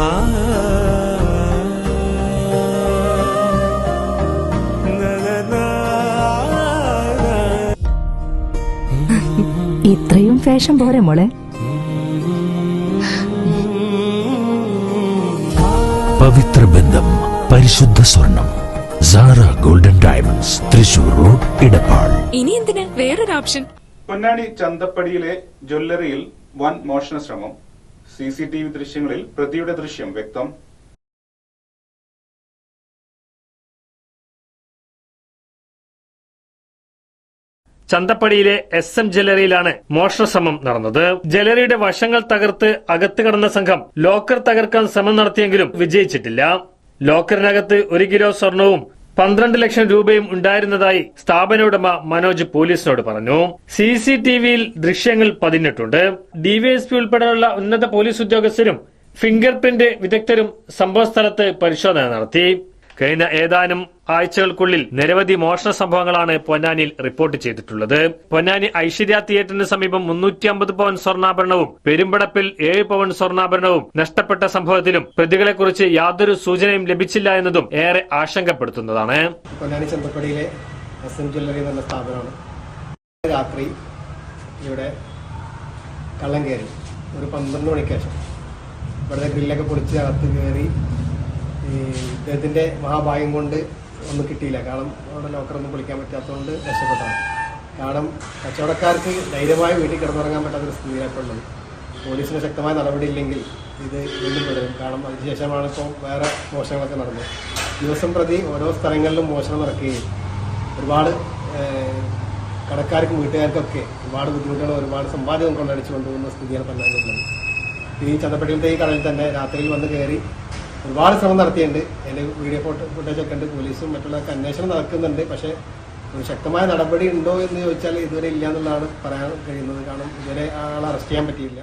ഇത്രയും ഫാഷൻ പോരെ മോളെ. പവിത്ര ബന്ധം പരിശുദ്ധ സ്വർണം Sara golden diamonds Thrissur road Edappal ഇനി എന്തിനാ? വേറൊരു ഓപ്ഷൻ. പൊന്നാനി ചന്തപ്പടിയിലെ ജ്വല്ലറിയിൽ വൻ മോഷണ ശ്രമം. സി സി ടി വി ദൃശ്യങ്ങളിൽ പ്രതിയുടെ ദൃശ്യം വ്യക്തം. ചന്തപ്പടിയിലെ എസ് എം ജ്വല്ലറിയിലാണ് മോഷണശ്രമം നടന്നത്. ജ്വല്ലറിയുടെ വശങ്ങൾ തകർത്ത് അകത്ത് കടന്ന സംഘം ലോക്കർ തകർക്കാൻ ശ്രമം നടത്തിയെങ്കിലും വിജയിച്ചിട്ടില്ല. ലോക്കറിനകത്ത് ഒരു കിലോ സ്വർണവും പന്ത്രണ്ട് ലക്ഷം രൂപയും ഉണ്ടായിരുന്നതായി സ്ഥാപന ഉടമ മനോജ് പോലീസിനോട് പറഞ്ഞു. സി സി ടി വിയിൽ ദൃശ്യങ്ങൾ പതിഞ്ഞിട്ടുണ്ട്. ഡിവൈഎസ്പി ഉൾപ്പെടെയുള്ള ഉന്നത പോലീസ് ഉദ്യോഗസ്ഥരും ഫിംഗർ പ്രിന്റ് വിദഗ്ധരും സംഭവസ്ഥലത്ത് പരിശോധന നടത്തി. കഴിഞ്ഞ ഏതാനും ആഴ്ചകൾക്കുള്ളിൽ നിരവധി മോഷണ സംഭവങ്ങളാണ് പൊന്നാനിയിൽ റിപ്പോർട്ട് ചെയ്തിട്ടുള്ളത്. പൊന്നാനി ഐശ്വര്യ തിയേറ്ററിന് സമീപം മുന്നൂറ്റി അമ്പത് പവൻ സ്വർണാഭരണവും പെരുമ്പടപ്പിൽ ഏഴ് പവൻ സ്വർണാഭരണവും നഷ്ടപ്പെട്ട സംഭവത്തിലും പ്രതികളെക്കുറിച്ച് യാതൊരു സൂചനയും ലഭിച്ചില്ല എന്നതും ഏറെ ആശങ്കപ്പെടുത്തുന്നതാണ്. പൊന്നാനി ചന്തപ്പടിയിലെ എസ് എം ജ്വല്ലറി എന്ന സ്ഥാപനമാണ്. രാത്രി ഇവിടെ കള്ളം കയറി. ഒരു പന്ത്രണ്ട് മണിക്ക് ശേഷം. ഇവിടുത്തെ ഗ്രില്ലൊക്കെ പൊളിച്ച് അകത്ത് കയറി ഇദ്ദേഹത്തിന്റെ മഹാഭാഗ്യം കൊണ്ട് ഒന്നും കിട്ടിയില്ല. കാരണം അവിടെ ലോക്കറൊന്നും പൊളിക്കാൻ പറ്റാത്തതുകൊണ്ട് രക്ഷപ്പെട്ടതാണ് കാരണം കച്ചവടക്കാർക്ക് ധൈര്യമായി വീട്ടിൽ കിടന്നുറങ്ങാൻ പറ്റാത്തൊരു സ്ഥിതിയിലായിട്ടുള്ളത് പോലീസിന് ശക്തമായ നടപടിയില്ലെങ്കിൽ ഇത് വീണ്ടും തുടരും. കാരണം അതിനുശേഷമാണ് ഇപ്പോൾ വേറെ മോഷണങ്ങളൊക്കെ നടന്നത്. ദിവസം പ്രതി ഓരോ സ്ഥലങ്ങളിലും മോഷണം നടക്കുകയും ഒരുപാട് കടക്കാർക്കും വീട്ടുകാർക്കൊക്കെ ഒരുപാട് ബുദ്ധിമുട്ടുകൾ ഒരുപാട് സമ്പാദ്യം കൊണ്ടടിച്ചു കൊണ്ടുപോകുന്ന സ്ഥിതിയാണ് പറഞ്ഞിട്ടുള്ളത് ഈ ചന്തപ്പെട്ടിയിലത്തെ ഈ കടയിൽ തന്നെ രാത്രിയിൽ വന്ന് കയറി ഒരുപാട് ശ്രമം നടത്തിയിട്ടുണ്ട്. എന്റെ വീഡിയോ ഫോട്ടോ ഫുട്ടേജ് ഒക്കെ ഉണ്ട്. പോലീസും മറ്റുള്ളവർക്ക് അന്വേഷണം നടക്കുന്നുണ്ട്. പക്ഷേ ഒരു ശക്തമായ നടപടി ഉണ്ടോ എന്ന് ചോദിച്ചാൽ ഇതുവരെ ഇല്ല എന്നുള്ളതാണ് പറയാൻ കഴിയുന്നത്. കാരണം ഇതുവരെ ആളെ അറസ്റ്റ് ചെയ്യാൻ പറ്റിയില്ല.